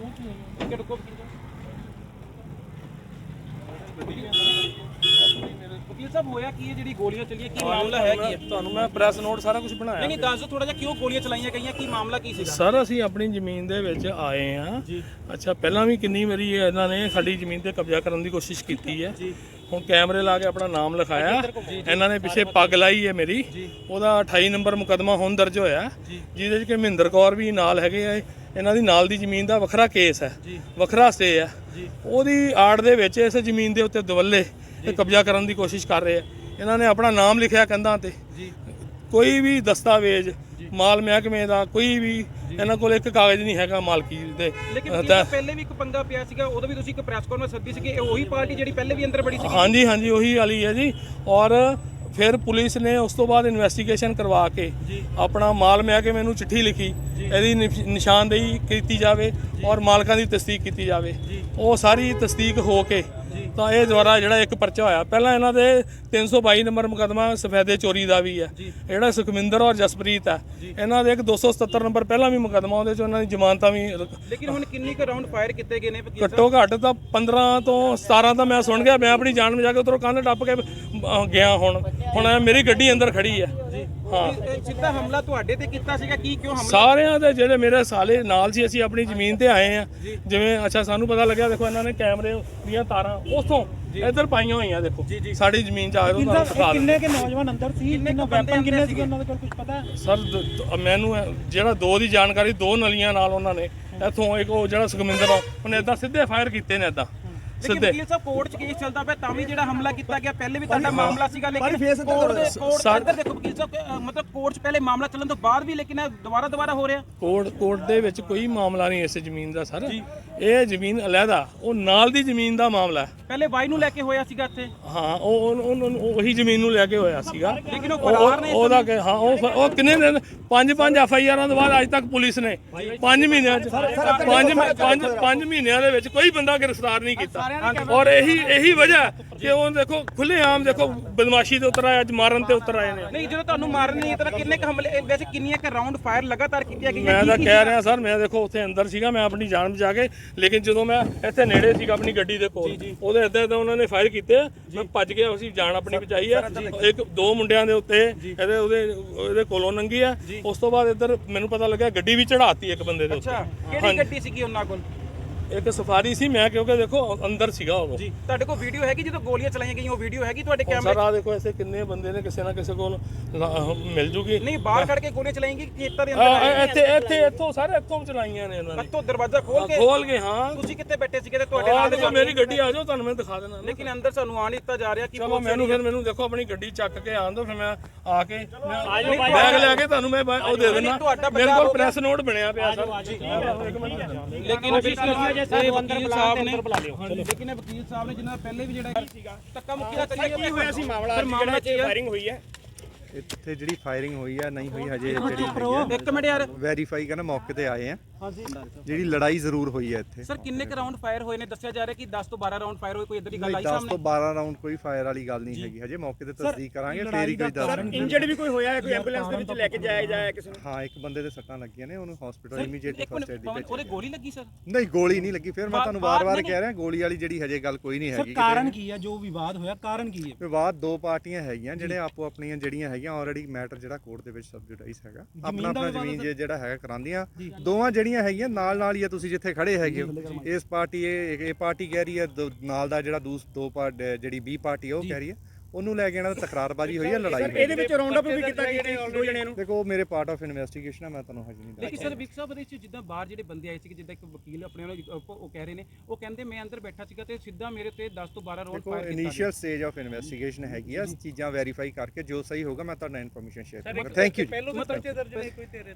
ਕਿ ਰੁਕੋ ਵਕੀਲ ਸਾਹਿਬ ਹੋਇਆ ਕੀ ਹੈ? ਜਿਹੜੀ ਗੋਲੀਆਂ ਚੱਲੀਆਂ ਕੀ ਮਾਮਲਾ ਹੈ ਕੀ ਹੈ? ਤੁਹਾਨੂੰ ਮੈਂ ਪ੍ਰੈਸ ਨੋਟ ਸਾਰਾ ਕੁਝ ਬਣਾਇਆ ਨਹੀਂ ਨਹੀਂ ਦੱਸ ਦਿਓ ਥੋੜਾ ਜਿਹਾ ਕਿਉਂ ਗੋਲੀਆਂ ਚਲਾਈਆਂ ਗਈਆਂ? ਕੀ ਮਾਮਲਾ ਕੀ ਸੀਗਾ? ਸਰ ਅਸੀਂ ਆਪਣੀ ਜ਼ਮੀਨ ਦੇ ਵਿੱਚ ਆਏ ਆ ਅੱਛਾ ਪਹਿਲਾਂ ਵੀ ਕਿੰਨੀ ਵਾਰੀ ਇਹਨਾਂ ਨੇ ਸਾਡੀ ਜ਼ਮੀਨ ਤੇ ਕਬਜ਼ਾ ਕਰਨ ਦੀ ਕੋਸ਼ਿਸ਼ ਕੀਤੀ ਹੈ। ਹੁਣ ਕੈਮਰੇ ਲਾ ਕੇ ਆਪਣਾ ਨਾਮ ਲਿਖਾਇਆ। ਇਹਨਾਂ ਨੇ ਪਿੱਛੇ ਪੱਗ ਲਾਈ ਹੈ ਮੇਰੀ। ਉਹਦਾ 28 ਨੰਬਰ ਮੁਕਦਮਾ ਹੁਣ ਦਰਜ ਹੋਇਆ। ਜਿਹਦੇ ਵਿੱਚ ਕਿ ਮਹਿੰਦਰ ਕੌਰ ਵੀ ਨਾਲ ਹੈਗੇ ਆ। ਇਹਨਾਂ ਦੀ ਨਾਲ ਦੀ ਜ਼ਮੀਨ ਦਾ ਵੱਖਰਾ ਕੇਸ ਹੈ। ਵੱਖਰਾ ਸਟੇ ਹੈ। ਉਹਦੀ ਆੜ ਦੇ ਵਿੱਚ ਇਸ ਜ਼ਮੀਨ ਦੇ ਉੱਤੇ ਦਵੱਲੇ ਤੇ ਕਬਜ਼ਾ ਕਰਨ ਦੀ ਕੋਸ਼ਿਸ਼ ਕਰ ਰਹੇ ਆ। ਇਹਨਾਂ ਨੇ ਆਪਣਾ ਨਾਮ ਲਿਖਿਆ ਕੰਧਾਂ ਤੇ। ਕੋਈ ਵੀ ਦਸਤਾਵੇਜ਼ ਮਾਲ ਮਹਿਕਮੇ ਦਾ ਕੋਈ ਵੀ ਇਹਨਾਂ ਕੋਲ ਇੱਕ ਕਾਗਜ਼ ਨਹੀਂ ਹੈਗਾ ਮਾਲਕੀ ਦੇ ਲੇਕਿਨ ਪਹਿਲੇ ਵੀ ਇੱਕ ਪੰਗਾ ਪਿਆ ਸੀਗਾ ਉਦੋਂ ਵੀ ਤੁਸੀਂ ਇੱਕ ਪ੍ਰੈਸ ਕਾਨਫਰੰਸ ਸੱਦੀ ਸੀ ਕਿ ਇਹ ਉਹੀ ਪਾਰਟੀ ਜਿਹੜੀ ਪਹਿਲੇ ਵੀ ਅੰਦਰ ਬੜੀ ਸੀ ਹਾਂਜੀ ਹਾਂਜੀ ਉਹੀ ਵਾਲੀ ਹੈ ਜੀ। ਔਰ ਫਿਰ ਪੁਲਿਸ ਨੇ ਉਸ ਤੋਂ ਬਾਅਦ ਇਨਵੈਸਟੀਗੇਸ਼ਨ ਕਰਵਾ ਕੇ ਆਪਣਾ ਮਾਲ ਮਹਿਕਮੇ ਨੂੰ ਚਿੱਠੀ ਲਿਖੀ ਇਹਦੀ ਨਿਸ਼- ਨਿਸ਼ਾਨਦੇਹੀ ਕੀਤੀ ਜਾਵੇ ਔਰ ਮਾਲਕਾਂ ਦੀ ਤਸਦੀਕ ਕੀਤੀ ਜਾਵੇ। ਉਹ ਸਾਰੀ ਤਸਦੀਕ ਹੋ ਕੇ ਤਾਂ ਇਹ ਦੁਆਰਾ ਜਿਹੜਾ ਇੱਕ ਪਰਚਾ ਹੋਇਆ। ਪਹਿਲਾਂ ਇਹਨਾਂ ਦੇ 322 ਨੰਬਰ ਮੁਕਦਮਾ ਸਫੈਦੇ ਚੋਰੀ ਦਾ ਵੀ ਹੈ। ਜਿਹੜਾ ਸੁਖਮਿੰਦਰ ਔਰ ਜਸਪ੍ਰੀਤ ਹੈ ਇਹਨਾਂ ਦੇ ਇੱਕ 277 ਨੰਬਰ ਪਹਿਲਾਂ ਵੀ ਮੁਕਦਮਾ ਉਹਦੇ ਚ ਉਹਨਾਂ ਦੀ ਜ਼ਮਾਨਤਾਂ ਵੀ ਲੇਕਿਨ ਹੁਣ ਕਿੰਨੀ ਕੁ ਰਾਉਂਡ ਫਾਇਰ ਕੀਤੇ ਗਏ ਨੇ ਘੱਟੋ ਘੱਟ ਤਾਂ 15 ਤੋਂ 17 ਤਾਂ ਮੈਂ ਸੁਣ ਗਿਆ ਮੈਂ ਆਪਣੀ ਜਾਨ ਬਚਾ ਕੇ ਉਧਰੋਂ ਕੰਨ ਟੱਪ ਕੇ ਗਿਆ ਹੁਣ। ਹੁਣ ਮੇਰੀ ਗੱਡੀ ਅੰਦਰ ਖੜੀ ਹਾਂ। ਇਹ- ਇਹ ਸਿੱਧਾ ਹਮਲਾ ਤੁਹਾਡੇ ਤੇ ਕੀਤਾ ਸੀਗਾ ਕੀ ਕਿਉਂ ਹਮਲਾ? ਸਾਰਿਆਂ ਦੇ ਜਿਹੜੇ ਮੇਰੇ ਸਾਲੇ ਨਾਲ ਸੀ ਅਸੀਂ ਆਪਣੀ ਜ਼ਮੀਨ ਤੇ ਆਏ ਆ ਜਿਵੇਂ ਅੱਛਾ ਸਾਨੂੰ ਪਤਾ ਲੱਗਿਆ ਦੇਖੋ ਇਹਨਾਂ ਨੇ ਕੈਮਰੇ ਦੀਆਂ ਤਾਰਾਂ ਉਥੋਂ ਇੱਧਰ ਪਾਈਆਂ ਹੋਈਆਂ ਦੇਖੋ। ਸਾਡੀ ਜ਼ਮੀਨ 'ਚ ਆ ਕੇ ਤੁਹਾਨੂੰ ਦਿਖਾ ਦਿੰਦੇ। ਕਿੰਨੇ ਕੇ ਨੌਜਵਾਨ ਅੰਦਰ ਸੀ? ਕਿੰਨਾ ਵੈਪਨ ਕਿੰਨੇ ਸੀ ਉਹਨਾਂ ਦੇ ਕੋਲ ਕੁਝ ਪਤਾ? ਸਰ ਮੈਨੂੰ ਜਿਹੜਾ ਦੋ ਦੀ ਜਾਣਕਾਰੀ ਦੋ ਨਲੀਆਂ ਨਾਲ ਉਹਨਾਂ ਨੇ ਇੱਥੋਂ ਇੱਕ ਉਹ ਜਿਹੜਾ ਸੁਖਮਿੰਦਰ ਉਹਨੇ ਇਦਾਂ ਸਿੱਧੇ ਫਾਇਰ ਕੀਤੇ ਨੇ ਇਦਾਂ ਲੇਕਿਨ ਸਿੱਧੇ ਵਕੀਲ ਸਾਹਿਬ ਕੋਰਟ 'ਚ ਕੇਸ ਚੱਲਦਾ ਪਿਆ ਤਾਂ ਵੀ ਜਿਹੜਾ ਹਮਲਾ ਕੀਤਾ ਗਿਆ ਪਹਿਲੇ ਵੀ ਤੁਹਾਡਾ ਮਾਮਲਾ ਸੀਗਾ ਲੇਕਿਨ ਕੋਰਟ ਦੇ ਕੋਰਟ ਸਾ- ਅੰਦਰ ਦੇਖੋ ਵਕੀਲ ਸਾਹਿਬ ਅ, ਮਤਲਬ ਕੋਰਟ 'ਚ ਪਹਿਲੇ ਮਾਮਲਾ ਚੱਲਣ ਤੋਂ ਬਾਅਦ ਵੀ ਲੇਕਿਨ ਇਹ ਦੁਬਾਰਾ ਦੁਬਾਰਾ ਹੋ ਰਿਹਾ। ਕੋਰਟ ਕੋਰਟ ਦੇ ਵਿੱਚ ਕੋਈ ਮਾਮਲਾ ਨਹੀਂ ਇਸ ਜ਼ਮੀਨ ਦਾ ਸਰ। ਇਹ ਜ਼ਮੀਨ ਅਲੱਗਾ ਉਹ ਨਾਲ ਦੀ ਜ਼ਮੀਨ ਦਾ ਮਾਮਲਾ ਹੈ। ਪਹਿਲੇ ਬਾਈ ਨੂੰ ਲੈ ਕੇ ਹੋਇਆ ਸੀਗਾ ਇੱਥੇ? ਹਾਂ ਉਹ ਉਹ- ਉਹ- ਉਹ- ਉਹੀ ਜ਼ਮੀਨ ਨੂੰ ਲੈ ਕੇ ਹੋਇਆ ਸੀਗਾ। ਲੇਕਿਨ ਉਹ ਉਹ- ਫਰਾਰ ਨੇ ਇਸ ਉਹਦਾ ਕਿ ਹਾਂ ਉਹ ਉਹ ਕਿੰਨੇ ਦਿਨ ਪੰਜ ਪੰਜ ਐਫ ਆਈ ਆਰਾਂ ਤੋਂ ਬਾਅਦ ਅੱਜ ਤੱਕ ਪੁਲਿਸ ਨੇ। ਪੰਜ ਮਹੀਨਿਆਂ ਚ ਪੰਜ ਪੰਜ ਪੰਜ ਮਹੀਨਿਆਂ ਦੇ ਵਿੱਚ ਕੋਈ ਬੰਦਾ ਗ੍ਰਿਫਤਾਰ ਨਹੀਂ ਕੀਤਾ। ਔਰ ਇਹੀ ਇਹੀ ਵਜ੍ਹਾ ਹੈ। ਕਿ ਉਹ ਦੇਖੋ ਖੁੱਲੇ ਆਮ ਦੇਖੋ ਬਦਮਾਸ਼ੀ ਤੇ ਉਤਰ ਆਏ ਅੱਜ ਮਾਰਨ ਤੇ ਉਤਰ ਆਏ ਨੇ। ਨਹੀਂ ਜਦੋਂ ਤੁਹਾਨੂੰ ਮਾਰਨ ਨਹੀਂ ਤਾਂ ਕਿੰਨੇ ਕ ਹਮਲੇ ਵੈਸੇ ਕਿੰਨੀਆਂ ਕ ਰਾਉਂਡ ਫਾਇਰ ਲਗਾਤਾਰ ਕੀਤੀਆਂ ਗਈਆਂ ਮੈਂ ਤਾਂ ਕਹਿ ਰਿਹਾ ਸਰ ਮੈਂ ਦੇਖੋ ਉੱਥੇ ਅੰਦਰ ਸੀਗਾ ਮੈਂ ਆਪਣੀ ਜਾਨ ਬਚਾ ਕੇ ਲੇਕਿਨ ਜਦੋਂ ਮੈਂ ਇੱਥੇ ਨੇੜੇ ਸੀਗਾ ਆਪਣੀ ਗੱਡੀ ਦੇ ਕੋਲ ਉਹਦੇ ਇੱਦਾਂ ਇੱਦਾਂ ਉਹਨਾਂ ਨੇ ਫਾਇਰ ਕੀਤੇ ਮੈਂ ਭੱਜ ਗਿਆ ਅਸੀਂ ਜਾਨ ਆਪਣੀ ਬਚਾਈ ਆ। ਇੱਕ ਦੋ ਮੁੰਡਿਆਂ ਦੇ ਉੱਤੇ ਇਹਦੇ ਉਹਦੇ ਉਹਦੇ ਕੋਲੋਂ ਲੰਗੀ ਆ। ਉਸ ਤੋਂ ਬਾਅਦ ਇੱਧਰ ਮੈਨੂੰ ਪਤਾ ਲੱਗਿਆ ਗੱਡੀ ਵੀ ਚੜਾਤੀ ਇੱਕ ਬੰਦੇ ਦੇ ਉੱਤੇ। ਅੱਛਾ ਕਿਹੜੀ ਗੱਡੀ ਸੀਗੀ ਉਹਨਾਂ ਕੋਲ? ਇੱਕ ਸਫਾਰੀ ਸੀ ਮੈਂ ਕਿਉਂਕਿ ਦੇਖੋ ਅੰਦਰ ਸੀਗਾ ਉਹ। ਜੀ ਤੁਹਾਡੇ ਕੋਲ ਵੀਡੀਓ ਹੈਗੀ? ਜਦੋਂ ਗੋਲੀਆਂ ਚਲਾਈਆਂ ਗਈਆਂ ਉਹ ਵੀਡੀਓ ਹੈਗੀ ਤੁਹਾਡੇ ਸਰ ਕੈਮਰੇ ਆ ਦੇਖੋ ਐਸੇ ਕਿੰਨੇ ਬੰਦੇ ਨੇ ਕਿਸੇ ਨਾ ਕਿਸੇ ਕੋਲ ਲਾ- ਮਿਲ ਜੂਗੀ। ਨਹੀਂ ਬਾਹਰ ਖੜ ਕੇ ਗੋਲੀਆਂ ਚਲਾਈਆਂ ਗਈਆਂ ਖੇਤਾਂ ਦੇ ਅੰਦਰ ਆ, ਇੱਥੇ ਇੱਥੇ ਇੱਥੋਂ ਸਾਰੇ ਇੱਥੋਂ ਚਲਾਈਆਂ ਨੇ ਇਹਨਾਂ ਨੇ। ਕੱਤੋਂ ਦਰਵਾਜ਼ਾ ਖੋਲ ਕੇ ਖੋਲ ਕੇ ਹਾਂ। ਤੁਸੀਂ ਕਿੱਥੇ ਬੈਠੇ ਸੀਗੇ ਤੇ ਤੁਹਾਡੇ ਆ ਨਾਲ ਦੇਖੋ ਮੇਰੀ ਗੱਡੀ ਆ ਜਾਓ ਤੁਹਾਨੂੰ ਮੈਂ ਦਿਖਾ ਦੇਣਾ ਲੇਕਿਨ ਅੰਦਰ ਸਾਨੂੰ ਆਣ ਦਿੱਤਾ ਜਾ ਰਿਹਾ ਕਿ ਚਲੋ ਮੈਨੂੰ ਫਿਰ ਮੈਨੂੰ ਦੇਖੋ ਆਪਣੀ ਗੱਡੀ ਚੱਕ ਕੇ ਆਣ ਦੋ ਫਿਰ ਮੈਂ ਆ ਕੇ ਮੈਂ ਬੈਗ ਲੈ ਕੇ ਤੁਹਾਨੂੰ ਮੈਂ ਬੈ- ਉਹ ਦੇ ਦੇਣਾ ਤੁਹਾਡਾ ਮੇਰੇ ਕੋਲ ਪ੍ਰੈਸ ਨੋਟ ਬਣਿਆ ਪਿਆ ਸਰ। ਇੱਕ ਮਿੰਟ ਲੇਕਿਨ ਵਕੀਲ ਸਾਹਿਬ ਨੇ ਲੇਕਿਨ ਇਹ ਵਕੀਲ ਸਾਹਿਬ ਨੇ ਜਿਨ੍ਹਾਂ ਦਾ ਪਹਿਲੇ ਵੀ ਜਿਹੜਾ ਸੀਗਾ ਧੱਕਾ ਮੁੱਕੀ ਦਾ ਚੱਲਿਆ ਕੀ ਹੋਇਆ ਸੀ ਮਾਮਲਾ? ਸਰ ਮਾਮਲਾ ਕੀ ਹੈ ਫਾਇਰਿੰਗ ਹੋਈ ਹੈ? ਇੱਥੇ ਜਿਹੜੀ ਫਾਇਰਿੰਗ ਹੋਈ ਆ ਨਹੀਂ ਹੋਈ ਹਜੇ ਜਿਹੜੀ ਇੱਕ ਮਿੰਟ ਯਾਰ। ਵੈਰੀਫਾਈ ਕਰਨਾ ਮੌਕੇ ਤੇ ਆਏ ਆ। ਜਿਹੜੀ ਲੜਾਈ ਜ਼ਰੂਰ ਹੋਈ ਆ ਇੱਥੇ। ਸਰ ਕਿੰਨੇ ਕ ਰਾਉਂਡ ਫਾਇਰ ਹੋਏ ਨੇ? ਦੱਸਿਆ ਜਾ ਰਿਹਾ ਕਿ 10 ਤੋਂ 12 ਰਾਉਂਡ ਫਾਇਰ ਹੋਏ ਕੋਈ ਇਦਾਂ ਦੀ ਗੱਲ ਆਈ 10 ਸਾਹਮਣੇ? ਤੋਂ 12 ਰਾਉਂਡ ਕੋਈ ਫਾਇਰ ਵਾਲੀ ਗੱਲ ਨਹੀਂ ਹੈਗੀ। ਹਜੇ ਮੌਕੇ ਤੇ ਤਸਦੀਕ ਕਰਾਂਗੇ ਫੇਰ ਹੀ ਕੋਈ ਦੱਸ ਇੰਜਰਡ ਵੀ ਕੋਈ ਹੋਇਆ ਹੈ? ਕੋਈ ਐਂਬੂਲੈਂਸ ਦੇ ਵਿੱਚ ਲੈ ਕੇ ਜਾਇਆ ਜਾਇਆ ਕਿਸੇ ਨੂੰ? ਹਾਂ ਇੱਕ ਬੰਦੇ ਦੇ ਸੱਟਾਂ ਲੱਗੀਆਂ ਨੇ ਉਹਨੂੰ ਹਸਪੀਟਲ ਇਮੀਡੀਏਟਲੀ ਫਸਟ ਪਵਨ, ਦਿੱਤੀ ਉਹਦੇ ਗੋਲੀ ਲੱਗੀ ਸਰ? ਨਹੀਂ ਗੋਲੀ ਨਹੀਂ ਲੱਗੀ ਫਿਰ ਮੈਂ ਤੁਹਾਨੂੰ ਵਾਰ-ਵਾਰ ਕਹਿ ਰਿਹਾ ਗੋਲੀ ਵਾਲੀ ਜਿਹੜੀ ਹਜੇ ਗੱਲ ਕੋਈ ਨਹੀਂ ਹੈਗੀ ਕਾਰਨ ਕੀ ਹੈ? ਜੋ ਵਿਵਾਦ ਹੋਇਆ ਕਾਰਨ ਕੀ ਹੈ? ਵਿਵਾਦ ਦੋ ਪਾਰਟੀਆਂ ਹੈਗੀਆਂ ਜਿਹੜੇ ਆਪੋ ਆਪਣੀਆਂ ਜਿਹੜੀਆਂ ਹੈਗੀਆਂ ਆਲਰੇਡੀ ਮੈਟਰ ਜਿਹੜਾ ਕੋਰਟ ਦੇ ਵਿੱਚ ਸਬਜੂਡਾਈਜ਼ ਹੈਗਾ। ਆਪਣਾ ਆਪਣਾ ਜ਼ਮੀਨ ਜਿਹੜਾ ਹੈਗਾ ਕਰਾਂਦੀਆਂ ਦੋਵਾਂ ਜਿਹੜੀਆਂ ਹੈਗੀਆਂ ਨਾਲ ਨਾਲ ਹੀ ਆ ਤੁਸੀਂ ਜਿੱਥੇ ਖੜੇ ਹੈਗੇ ਹੋ। ਇਸ ਪਾਰਟੀ ਇਹ ਇਹ ਪਾਰਟੀ ਕਹਿ ਰਹੀ ਹੈ ਦੋ- ਨਾਲ ਦਾ ਜਿਹੜਾ ਦੂਸ ਦੋ ਜਿਹੜੀ ਬੀ ਪਾਰਟੀ ਉਹ ਕਹਿ ਰਹੀ ਹੈ ਉਹਨੂੰ ਲੈ ਕੇ ਇਹਨਾਂ ਦਾ ਤਕਰਾਰਬਾਜ਼ੀ ਹੋਈ ਹੈ ਲੜਾਈ ਹੋਈ ਹੈ। ਇਹਦੇ ਵਿੱਚ ਰਾਉਂਡ ਅਪ ਵੀ ਕੀਤਾ ਗਿਆ ਦੋ ਜਣਿਆਂ ਨੂੰ। ਦੇਖੋ ਉਹ ਮੇਰੇ ਪਾਰਟ ਆਫ ਇਨਵੈਸਟੀਗੇਸ਼ਨ ਹੈ ਮੈਂ ਤੁਹਾਨੂੰ ਹਜੇ ਨਹੀਂ ਲੇਕਿਨ ਦੱਸ ਸਰ ਵਿਕ ਸਾਹਿਬ ਜਿੱਦਾਂ ਬਾਹਰ ਜਿਹੜੇ ਬੰਦੇ ਆਏ ਸੀ ਜਿੱਦਾਂ ਇੱਕ ਵਕੀਲ ਆਪਣੇ ਨਾਲ ਉਹ ਉਹ ਕਹਿ ਰਹੇ ਨੇ ਉਹ ਕਹਿੰਦੇ ਮੈਂ ਅੰਦਰ ਬੈਠਾ ਸੀਗਾ ਤੇ ਸਿੱਧਾ ਮੇਰੇ ਤੇ 10 ਤੋਂ 12 ਰਾਉਂਡ ਦੇਖੋ ਫਾਇਰ ਕੀਤਾ ਇਨੀਸ਼ੀਅਲ ਸਟੇਜ ਆਫ ਇਨਵੈਸਟੀਗੇਸ਼ਨ ਹੈਗੀ ਆ ਚੀਜ਼ਾਂ ਵੈਰੀਫਾਈ ਕਰਕੇ ਜੋ ਸਹੀ ਹੋਗਾ ਮੈਂ ਤੁਹਾਡਾ ਇਨਫੋਰਮੇਸ਼ਨ ਸ਼ੇਅਰ ਕਰਾਂਗਾ। ਥੈਂਕ ਯੂ ਪਹਿਲੋਂ ਤਾਂ ਪਰਚੇ ਦਰਜ ਨਹੀਂ ਕੋਈ ਤੇਰੇ